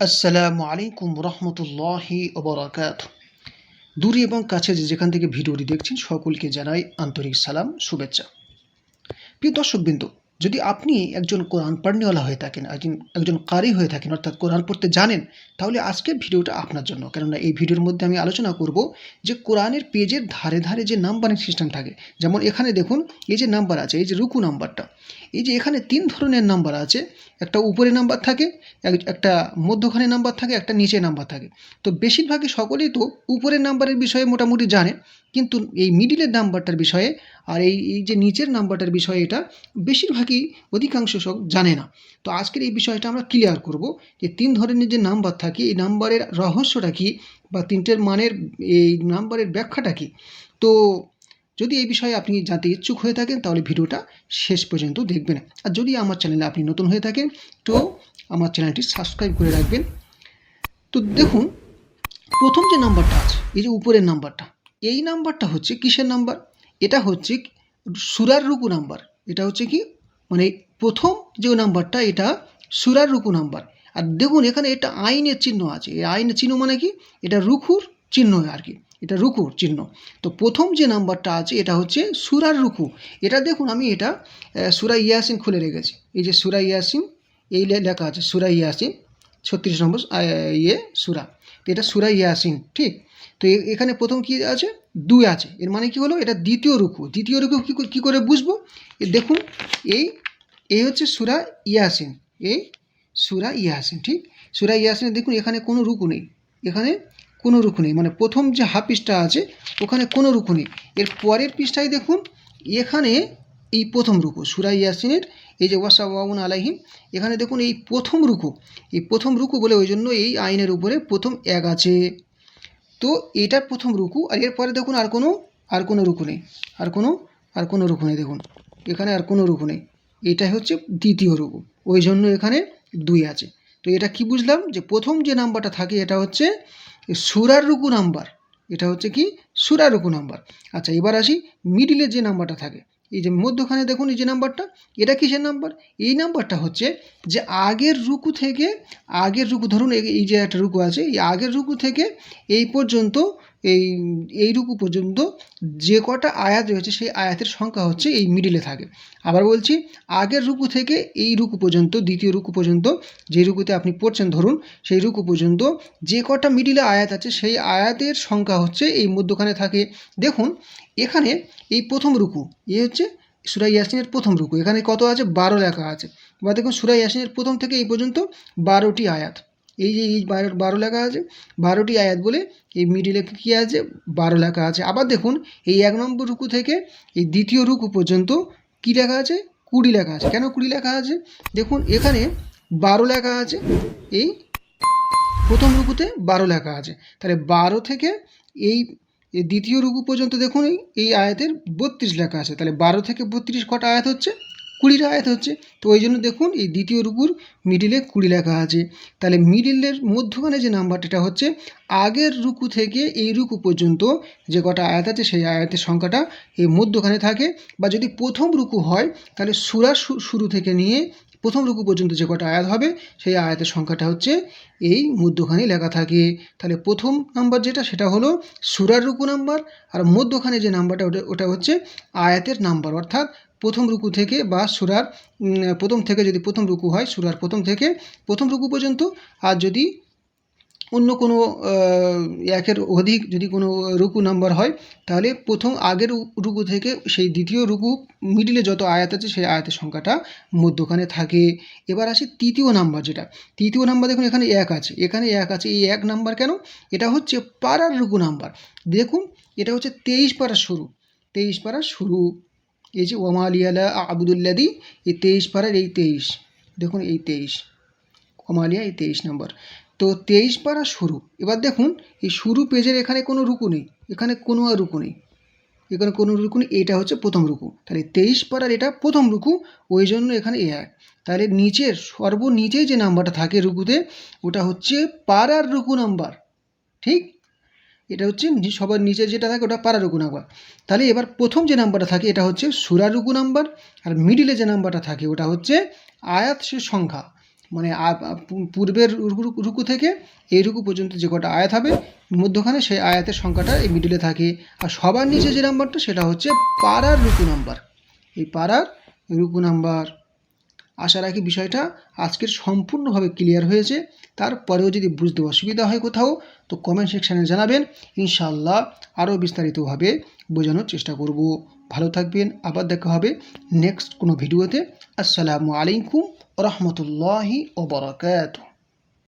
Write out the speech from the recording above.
আসসালামু আলাইকুম রহমতুল্লাহি ওবরাকাত দূরে এবং কাছে যে যেখান থেকে ভিডিওটি দেখছেন, সকলকে জানাই আন্তরিক সালাম, শুভেচ্ছা। প্রিয় দর্শকবৃন্দ যদি আপনি একজন কোরআন পড়নেওয়ালা হয়ে থাকেন, একজন একজন কারি হয়ে থাকেন, অর্থাৎ কোরআন পড়তে জানেন, তাহলে আজকের ভিডিওটা আপনার জন্য। কেননা এই ভিডিওর মধ্যে আমি আলোচনা করব যে কোরআনের পেজের ধারে ধারে যে নাম্বারিং সিস্টেম থাকে, যেমন এখানে দেখুন, এই যে নাম্বার আছে, এই যে রুকু নাম্বারটা, এই যে এখানে তিন ধরনের নাম্বার আছে, একটা উপরে নাম্বার থাকে একটা মধ্যখানে নাম্বার থাকে, একটা নিচে নাম্বার থাকে। তো বেশিরভাগই সকলেই তো উপরের নাম্বারের বিষয়ে মোটামুটি জানে, কিন্তু এই মিডিলের নাম্বারটার বিষয়ে আর এই এই যে নিচের নাম্বারটার বিষয়ে এটা বেশিরভাগই অধিকাংশ সব জানে না। তো আজকের এই বিষয়টা আমরা ক্লিয়ার করব যে তিন ধরনের যে নাম্বার থাকে, এই নাম্বারের রহস্যটা কী বা তিনটের মানের, এই নাম্বারের ব্যাখ্যাটা কী? তো যদি এই বিষয়ে আপনি জানতে ইচ্ছুক হয়ে থাকেন, তাহলে ভিডিওটা শেষ পর্যন্ত দেখবেন। আর যদি আমার চ্যানেলে আপনি নতুন হয়ে থাকেন, তো আমার চ্যানেলটি সাবস্ক্রাইব করে রাখবেন। তো দেখুন, প্রথম যে নাম্বারটা আছে, এই যে উপরের নাম্বারটা, এই নাম্বারটা হচ্ছে কিসের নাম্বার? এটা হচ্ছে সুরার রুকু নাম্বার। এটা হচ্ছে কি মানে প্রথম যে নাম্বারটা, এটা সুরার রুকু নাম্বার। আর দেখুন, এখানে এটা আইনের চিহ্ন আছে। এই আইনের চিহ্ন মানে কি? এটা রুকুর চিহ্ন আর কি। এটা রুকুর চিহ্ন। তো প্রথম যে নাম্বারটা আছে, এটা হচ্ছে সুরার রুকু। এটা দেখুন, আমি এটা সুরা ইয়াসিন খুলে রেখেছি। এই যে সুরা ইয়াসিন, এই লেখা আছে সুরা ইয়াসিন, ছত্রিশ নম্বর ইয়ে সুরা। তো এটা সুরা ইয়াসিন, ঠিক? তো এখানে প্রথম কি আছে? দুই আছে। এর মানে কি হলো? এটা দ্বিতীয় রুকু। দ্বিতীয় রুকু কী করে- বুঝব? দেখুন, এই এই হচ্ছে সুরা ইয়াসিন। এই সুরা ইয়াসিন, ঠিক? সুরা ইয়াসিনে দেখুন, এখানে কোনো রুকু নেই। এখানে কোনো রুকু নেই। মানে প্রথম যে হাফ পৃষ্ঠা আছে, ওখানে কোনো রুকু নেই। এর পরের পৃষ্ঠায় দেখুন, এখানে এই প্রথম রুকু, সুরা ইয়াসিনের এই যে ওয়াসা ওয়াউন আলাইহিম, এখানে দেখুন এই প্রথম রুকু, এই প্রথম রুকু বলে ওই জন্য এই আইনের উপরে প্রথম এক আছে। তো এটা প্রথম রুকু, আর এরপরে দেখুন আর কোনো আর কোনো রুকু নেই, আর কোনো আর কোনো রুকু নেই দেখুন, এখানে আর কোনো রুকু নেই, এটাই হচ্ছে দ্বিতীয় রুকু, ওই জন্য এখানে দুই আছে। তো এটা কি বুঝলাম? যে প্রথম যে নাম্বারটা থাকে, এটা হচ্ছে সুরার রুকু নাম্বার, এটা হচ্ছে কি? সুরার রুকু নাম্বার। আচ্ছা এবার আসি মিডিলের যে নাম্বারটা থাকে এই যে মধ্যখানে দেখুন, এই যে নাম্বারটা, এটা কিসের নাম্বার? এই নাম্বারটা হচ্ছে যে আগের রুকু থেকে, আগের রুকু, ধরুন এই যে একটা রুকু আছে, এই আগের রুকু থেকে এই পর্যন্ত এই এই রুকু পর্যন্ত যে কটা আয়াত রয়েছে, সেই আয়াতের সংখ্যা হচ্ছে এই মিডিলে থাকে। আবার বলছি, আগের রুকু থেকে এই রুকু পর্যন্ত, দ্বিতীয় রুকু পর্যন্ত, যে রুকুতে আপনি পড়ছেন, ধরুন, সেই রুকু পর্যন্ত যে কটা মিডিলে আয়াত আছে, সেই আয়াতের সংখ্যা হচ্ছে এই মধ্যখানে থাকে। দেখুন, এখানে এই প্রথম রুকু এ হচ্ছে সুরাই ইয়াসিনের প্রথম রুকু। এখানে কত আছে? বারো লেখা আছে। বা দেখুন সুরাই ইয়াসিনের প্রথম থেকে এই পর্যন্ত বারোটি আয়াত। এই যে, এই বারো বারো লেখা আছে, বারোটি আয়াত বলে এই মিডিলে কী আছে? বারো লেখা আছে। আবার দেখুন, এই এক নম্বর রুকু থেকে এই দ্বিতীয় রুকু পর্যন্ত কী লেখা আছে? কুড়ি লেখা আছে। কেন কুড়ি লেখা আছে? দেখুন, এখানে বারো লেখা আছে, এই প্রথম রুকুতে বারো লেখা আছে। তাহলে বারো থেকে এই দ্বিতীয় রুকু পর্যন্ত দেখুন এই আয়াতের বত্রিশ লেখা আছে। তাহলে বারো থেকে বত্রিশ কটা আয়াত হচ্ছে? কুড়িটা আয়াত হচ্ছে, তো ওই জন্য দেখুন এই দ্বিতীয় রুকুর মিডিলে কুড়ি লেখা আছে। তাহলে মিডিলের মধ্যখানে যে নাম্বারটা এটা হচ্ছে, আগের রুকু থেকে এই রুকু পর্যন্ত যে কটা আয়াত আছে, সেই আয়াতের সংখ্যাটা এই মধ্যখানে থাকে। বা যদি প্রথম রুকু হয়, তাহলে সুরা শুরু থেকে নিয়ে প্রথম রুকু পর্যন্ত যে কটা আয়াত হবে, সেই আয়াতের সংখ্যাটা হচ্ছে এই মধ্যখানে লেখা থাকে। তাহলে প্রথম নাম্বার যেটা, সেটা হলো সুরার রুকু নাম্বার আর মধ্যখানে যে নাম্বারটা ওটা ওটা হচ্ছে আয়াতের নাম্বার অর্থাৎ প্রথম রুকু থেকে বা সুরার প্রথম থেকে যদি প্রথম রুকু হয়, সুরার প্রথম থেকে প্রথম রুকু পর্যন্ত, আর যদি অন্য কোনো একের অধিক যদি কোনো রুকু নাম্বার হয়, তাহলে প্রথম আগের রুকু থেকে সেই দ্বিতীয় রুকু মিডিলে যত আয়াত আছে, সেই আয়াতের সংখ্যাটা মধ্যখানে থাকে। এবার আসি তৃতীয় নাম্বার যেটা। তৃতীয় নাম্বার দেখুন, এখানে এক আছে। এখানে এক আছে। এই এক নাম্বার কেন? এটা হচ্ছে পাড়ার রুকু নাম্বার। দেখুন, এটা হচ্ছে তেইশ পাড়ার শুরু। তেইশ পাড়ার শুরু। এই যে ওমা আলিয়ালা আবুদুল্লাদি এই তেইশ পাড়ার এই তেইশ। দেখুন, এই তেইশ। কমালিয়া এই তেইশ নম্বর। তো তেইশ পাড়া শুরু। এবার দেখুন, এই শুরু পেজের এখানে কোনো রুকু নেই। এখানে কোনো আর রুকু নেই। এখানে কোনো রুকু নেই এটা হচ্ছে প্রথম রুকু। তাহলে তেইশ পাড়ার এটা প্রথম রুকু, ওই জন্য এখানে এ এক। তাহলে নিচের সর্বনিচে যে নাম্বারটা থাকে রুকুতে, ওটা হচ্ছে পাড়ার রুকু নাম্বার। ঠিক? এটা হচ্ছে সবার নিচে যেটা থাকে ওটা পাড়া রুকু নাম্বার। তাহলে এবার প্রথম যে নাম্বারটা থাকে, এটা হচ্ছে সুরা রুকু নাম্বার আর মিডিলে যে নাম্বারটা থাকে, ওটা হচ্ছে আয়াত সে সংখ্যা। মানে পূর্বের রুকু থেকে এই রুকু পর্যন্ত যে কটা আয়াত হবে, মধ্যখানে সেই আয়াতের সংখ্যাটা এই মিডিলে থাকে। আর সবার নিচে যে নাম্বারটা, সেটা হচ্ছে পাড়ার রুকু নাম্বার। এই পাড়ার রুকু নাম্বার আশা রাখি বিষয়টা আজকের সম্পূর্ণভাবে ক্লিয়ার হয়েছে। তারপরেও যদি বুঝতে অসুবিধা হয় কোথাও, তো কমেন্ট সেকশানে জানাবেন। ইনশাল্লাহ আরও বিস্তারিতভাবে বোঝানোর চেষ্টা করব। ভালো থাকবেন, আবার দেখা হবে নেক্সট কোনো ভিডিওতে আসসালামু আলাইকুম রহমতুল্লাহি ওবরাকাতুহ